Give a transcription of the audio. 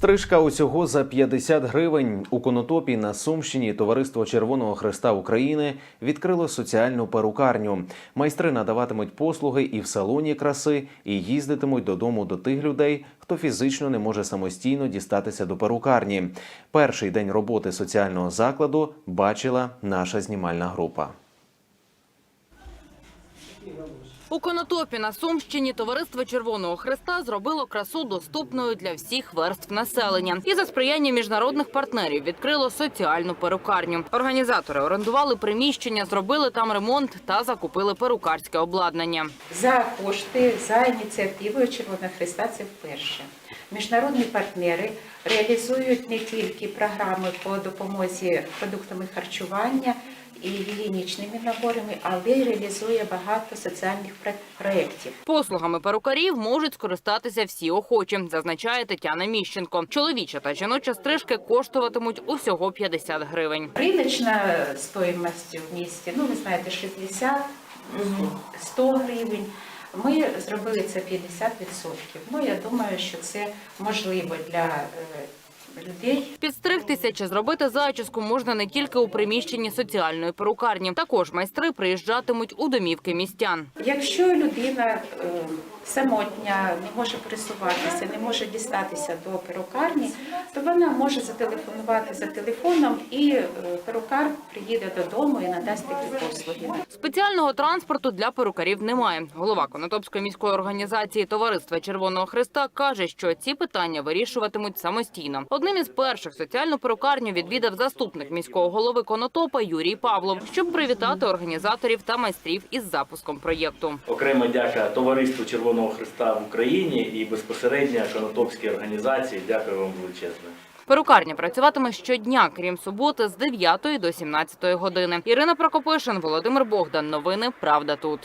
Стрижка усього за 50 гривень. У Конотопі на Сумщині Товариство Червоного Хреста України відкрило соціальну перукарню. Майстри надаватимуть послуги і в салоні краси, і їздитимуть додому до тих людей, хто фізично не може самостійно дістатися до перукарні. Перший день роботи соціального закладу бачила наша знімальна група. У Конотопі на Сумщині товариство Червоного Хреста зробило красу доступною для всіх верств населення і за сприяння міжнародних партнерів відкрило соціальну перукарню. Організатори орендували приміщення, зробили там ремонт та закупили перукарське обладнання. За кошти, за ініціативою Червоного Христа це вперше. Міжнародні партнери реалізують не тільки програми по допомозі продуктами харчування і гігієнічними наборами, але й реалізує багато соціальних проєктів. Послугами перукарів можуть скористатися всі охочі, зазначає Тетяна Міщенко. Чоловіча та жіноча стрижки коштуватимуть усього 50 гривень. Риночна стоїмость в місті, ну ви знаєте, 60, 100 гривень. Ми зробили це 50%. Ну я думаю, що це можливо для е, людей, Підстригтися чи зробити зачіску можна не тільки у приміщенні соціальної перукарні. Також майстри приїжджатимуть у домівки містян. Якщо людина е, самотня, не може пересуватися, не може дістатися до перукарні, то вона може зателефонувати за телефоном, і е, перукар приїде додому і надасть такі послуги. Спеціального транспорту для перукарів немає. Голова Конотопської міської організації Товариства Червоного Христа каже, що ці питання вирішуватимуть самостійно. Одним із перших соціальну перукарню відвідав заступник міського голови Конотопа Юрій Павлов, щоб привітати організаторів та майстрів із запуском проєкту. Окрема дяка Товариству Червоного Христа в Україні і безпосередньо Конотопській організації. Дякую вам величезне. Перукарня працюватиме щодня, крім суботи, з 9 до 17 години. Ірина Прокопишин, Володимир Богдан. Новини Правда тут.